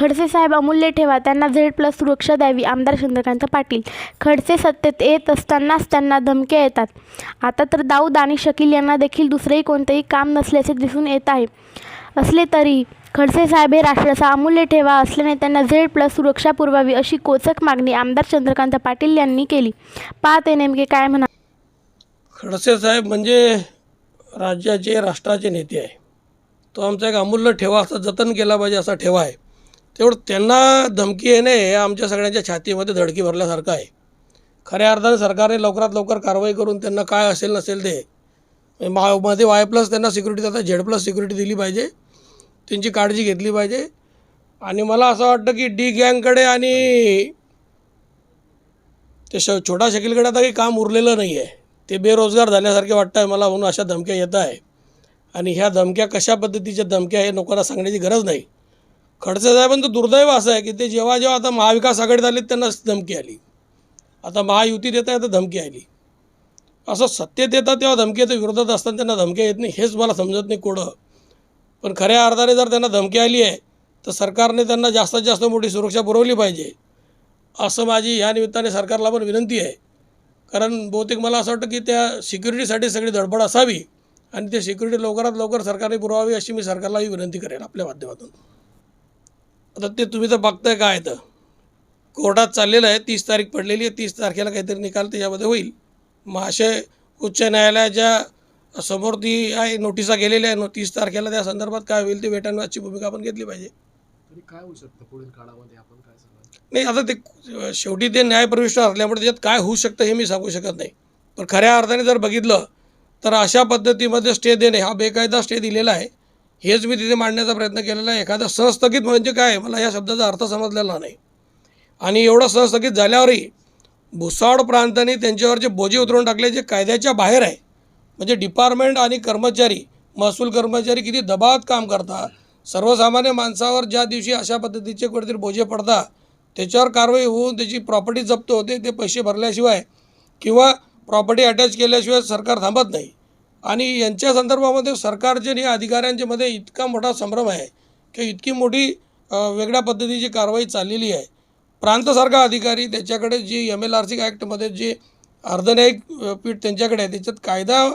खडसे साहेब अमूल्य ठेवा त्यांना झेड प्लस सुरक्षा द्यावी आमदार चंद्रकांत पाटील. खडसे सत्तेत येत असतानाच त्यांना धमक्या येतात. आता तर दाऊद आणि शकील यांना देखील दुसरेही कोणतेही काम नसल्याचे दिसून येत आहे. असले तरी खडसे साहेब हे राष्ट्राचा अमूल्य ठेवा असल्याने त्यांना झेड प्लस सुरक्षा पुरवावी अशी कोचक मागणी आमदार चंद्रकांत पाटील यांनी केली. पाहते नेमके काय म्हणा खडसे साहेब म्हणजे राज्याचे राष्ट्राचे नेते आहे. तो आमचा एक अमूल्य ठेवा असा जतन केला पाहिजे असा ठेवा आहे. तेवढं त्यांना धमकी येणे हे आमच्या सगळ्यांच्या छातीमध्ये धडकी भरल्यासारखं आहे. खऱ्या अर्थाने सरकारने लवकरात लवकर कारवाई करून त्यांना काय असेल नसेल ते. म्हणजे मा मध्ये वाय प्लस त्यांना सिक्युरिटी आता झेड प्लस सिक्युरिटी दिली पाहिजे. त्यांची काळजी घेतली पाहिजे. आणि मला असं वाटतं की डी गँगकडे आणि ते श छोटा शकीलकडे आता काही काम उरलेलं नाही आहे ते बेरोजगार झाल्यासारखे वाटतं आहे मला म्हणून अशा धमक्या येत आहे. आणि ह्या धमक्या कशा पद्धतीच्या धमक्या हे लोकांना सांगण्याची गरज नाही. खडसे साहेबांचं दुर्दैव असं आहे की ते जेव्हा जेव्हा आता महाविकास आघाडीत आले त्यांनाच धमकी आली. आता महायुती देत आहे तर धमकी आली. असं सत्य देतात तेव्हा धमकी येतं विरोधात असताना त्यांना धमक्या येत नाही हेच मला समजत नाही कोडं. पण खऱ्या अर्थाने जर त्यांना धमकी आली आहे तर सरकारने त्यांना जास्तीत जास्त मोठी सुरक्षा पुरवली पाहिजे. असं माझी ह्या निमित्ताने सरकारला पण विनंती आहे. कारण बहुतेक मला असं वाटतं की त्या सिक्युरिटीसाठी सगळी धडपड असावी आणि ते सिक्युरिटी लवकरात लवकर सरकारने पुरवावी अशी मी सरकारलाही विनंती करेन आपल्या माध्यमातून. आता ते तुम्ही तर बघताय काय तर. कोर्टात चाललेलं आहे तीस तारीख पडलेली आहे तीस तारखेला काहीतरी निकाल त्याच्यामध्ये होईल. महाशय उच्च न्यायालयाच्या समोर ती आहे नोटिसा गेलेल्या आहे नो तीस तारखेला त्या संदर्भात काय होईल ते वेटांची भूमिका आपण घेतली पाहिजे. काय होऊ शकतं पुढील काळामध्ये आपण काय नाही आता ते शेवटी ते न्यायप्रविष्ट असल्यामुळे त्याच्यात काय होऊ शकतं हे मी सांगू शकत नाही. पण खऱ्या अर्थाने जर बघितलं तर अशा पद्धतीमध्ये स्टे देणे हा बेकायदा स्टे दिलेला आहे. हेच मी तिथे मांडण्याचा प्रयत्न केलेला आहे. एखादा सहस्थगित म्हणजे काय? मला या शब्दाचा अर्थ समजलेला नाही. आणि एवढं सहस्थगित झाल्यावरही भुसावळ प्रांताने त्यांच्यावरचे बोजे उतरून टाकले जे कायद्याच्या बाहेर आहे म्हणजे डिपार्टमेंट आणि कर्मचारी महसूल कर्मचारी किती दबावात काम करतात सर्वसामान्य माणसावर ज्या दिवशी अशा पद्धतीचे कुठेतरी बोजे पडतात त्याच्यावर कारवाई होऊन त्याची प्रॉपर्टी जप्त होते ते पैसे भरल्याशिवाय किंवा प्रॉपर्टी अटॅच केल्याशिवाय सरकार थांबत नाही. आणि यांच्या संदर्भामध्ये सरकारचे आणि अधिकाऱ्यांच्यामध्ये इतका मोठा संभ्रम आहे की इतकी मोठी वेगळ्या पद्धतीची कारवाई चाललेली आहे. प्रांतसारखा अधिकारी त्याच्याकडे जी एम एल आर सी ॲक्टमध्ये जे अर्धन्यायिक पीठ त्यांच्याकडे आहे त्याच्यात कायदा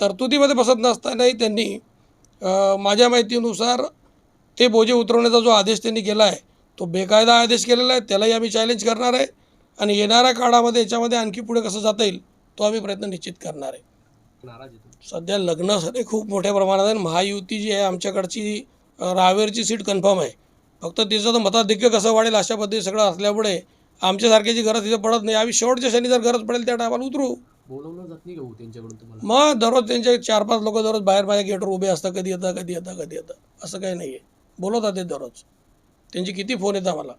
तरतुदीमध्ये बसत नसतानाही त्यांनी माझ्या माहितीनुसार ते बोजे उतरवण्याचा जो आदेश त्यांनी केला आहे तो बेकायदा आदेश केलेला आहे त्यालाही आम्ही चॅलेंज करणार आहे आणि येणाऱ्या काळामध्ये याच्यामध्ये आणखी पुढे कसं जाता येईल तो आम्ही प्रयत्न निश्चित करणार आहे. सध्या लग्न सगळे खूप मोठ्या प्रमाणात आहे महायुती जी आहे आमच्याकडची रावेरची सीट कन्फर्म आहे. फक्त तिचं तर मताधिक्य कसं वाढेल अशा पद्धती सगळं असल्यामुळे आमच्यासारख्याची गरज तिथे पडत नाही. आम्ही शेवटच्या क्षणी जर गरज पडेल त्या टायमाला उतरू. बोलवलं जात नाही का हो त्यांच्याकडून तुम्हाला? मग दररोज त्यांचे चार पाच लोक दररोज बाहेर माझ्या गेटवर उभे असतात. कधी येतात कधी येतात कधी येतात असं काही नाही आहे बोलवतात ते दररोज. त्यांची किती फोन येतात मला